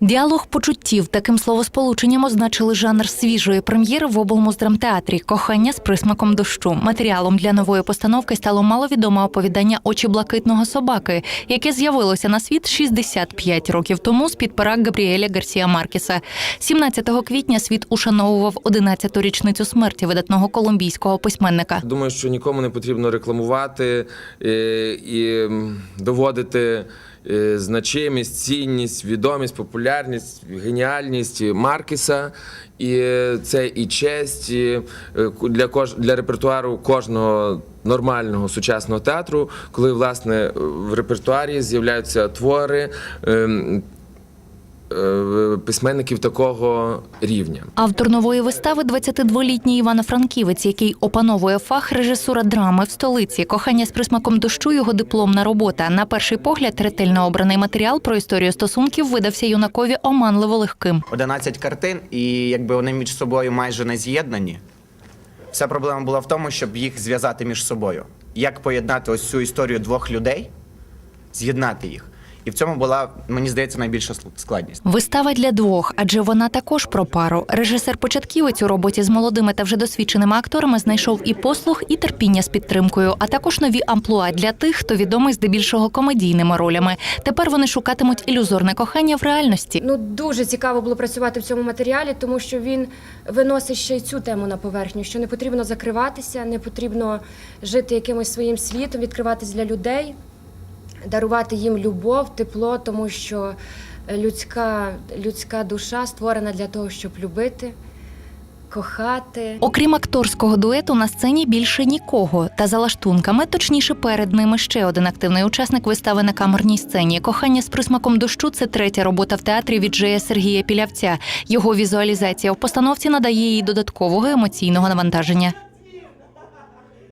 Діалог почуттів таким словосполученням означили жанр свіжої прем'єри в облмуздрамтеатрі Кохання з присмаком дощу. Матеріалом для нової постановки стало маловідоме оповідання Очі блакитного собаки, яке з'явилося на світ 65 років тому з під пера Габріеля Гарсія Маркіса. 17 квітня світ ушановував 11-ту річницю смерті видатного колумбійського письменника. Думаю, що нікому не потрібно рекламувати е, і доводити е, значимість, цінність, відомість, популярність, геніальність Маркіса. І е, це і честь і, е, для кож для репертуару кожного нормального сучасного театру, коли власне в репертуарі з'являються твори. Е, Письменників такого рівня. Автор нової вистави 22-літній Івано-Франківець, який опановує фах режисура драми в столиці. Кохання з присмаком дощу його дипломна робота. На перший погляд, ретельно обраний матеріал про історію стосунків видався юнакові оманливо легким. 11 картин, і якби вони між собою майже не з'єднані. Вся проблема була в тому, щоб їх зв'язати між собою. Як поєднати ось цю історію двох людей, з'єднати їх. І в цьому була, мені здається, найбільша складність. Вистава для двох, адже вона також про пару. Режисер початківець у роботі з молодими та вже досвідченими акторами знайшов і послух, і терпіння з підтримкою, а також нові амплуа для тих, хто відомий здебільшого комедійними ролями. Тепер вони шукатимуть ілюзорне кохання в реальності. Ну дуже цікаво було працювати в цьому матеріалі, тому що він виносить ще й цю тему на поверхню, що не потрібно закриватися, не потрібно жити якимось своїм світом, відкриватись для людей, дарувати їм любов, тепло, тому що людська, людська душа створена для того, щоб любити, кохати. Окрім акторського дуету, на сцені більше нікого. Та за лаштунками, точніше, перед ними ще один активний учасник вистави на камерній сцені. Кохання з присмаком дощу це третя робота в театрі від Джея Сергія Пілявця. Його візуалізація в постановці надає їй додаткового емоційного навантаження.